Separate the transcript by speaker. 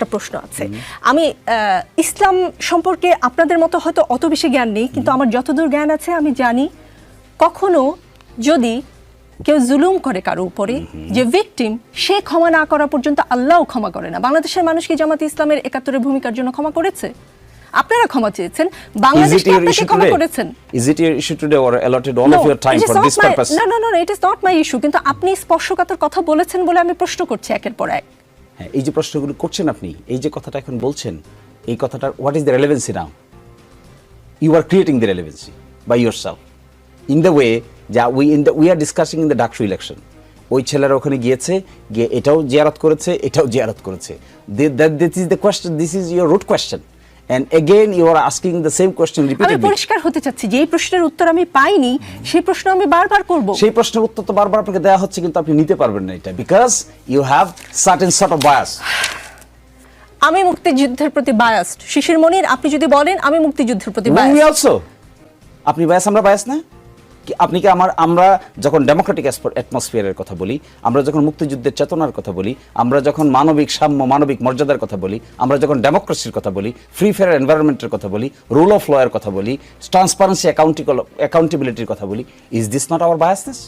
Speaker 1: একটা প্রশ্ন আছে। আমি ইসলাম সম্পর্কে আপনাদের মতো হয়তো অত বেশি জ্ঞান নেই কিন্তু আমার যতদূর জ্ঞান আছে আমি জানি কখনো যদি কেউ জুলুম করে কারও উপরে যে ভিকটিম সে ক্ষমা না করা পর্যন্ত আল্লাহও ক্ষমা করে না। বাংলাদেশের মানুষ কি জামাত ইসলামের একাত্তরের ভূমিকার জন্য ক্ষমা করেছে? আপনারা ক্ষমা চেয়েছেন। বাংলাদেশ কি আপনাকে ক্ষমা করেছেন?
Speaker 2: Is it your issue today or allotted all of your time for this purpose?
Speaker 1: No, no, no, no, it is not my issue. কিন্তু আপনি স্পর্শকাতর কথা বলেছেন বলে আমি প্রশ্ন করছি একের পর এক।
Speaker 2: হ্যাঁ এই যে প্রশ্নগুলো করছেন আপনি, এই যে কথাটা এখন বলছেন, এই কথাটা what is the relevancy now you are creating the relevancy by yourself in the way যা we in the we are discussing in the DUCSU election ওই ছেলেরা ওখানে গিয়েছে, গিয়ে এটাও জিয়ারত করেছে, এটাও জিয়ারত করেছে। This is the question this is your root question and again you are asking the same question
Speaker 1: আমি পরিষ্কার হতে চাচ্ছি যে এই প্রশ্নের উত্তর আমি পাইনি সেই প্রশ্ন আমি বারবার করব।
Speaker 2: সেই প্রশ্নের উত্তর তো বারবার আপনাকে দেওয়া হচ্ছে কিন্তু আপনি নিতে পারবেন না এটা because you have certain sort of bias
Speaker 1: আমি মুক্তিযুদ্ধের প্রতি বায়াসড শিশির মনির আপনি যদি বলেন আমি মুক্তিযুদ্ধের প্রতি
Speaker 2: উই
Speaker 1: বায়াসড
Speaker 2: অলসো আপনি বায়াস আমরা বায়াস না? আপনি কি আমার আমরা যখন ডেমোক্রেটিক অ্যাটমসফিয়ারের কথা বলি, আমরা যখন মুক্তিযুদ্ধের চেতনার কথা বলি, আমরা যখন মানবিক সাম্য, মানবিক মর্যাদার কথা বলি, আমরা যখন ডেমোক্রেসির কথা বলি ফ্রি ফেয়ার এনভায়রনমেন্টের কথা বলি রুল অফ ল এর কথা বলি ট্রান্সপারেন্সি অ্যাকাউন্টেবিলিটির কথা বলি is this not our biasness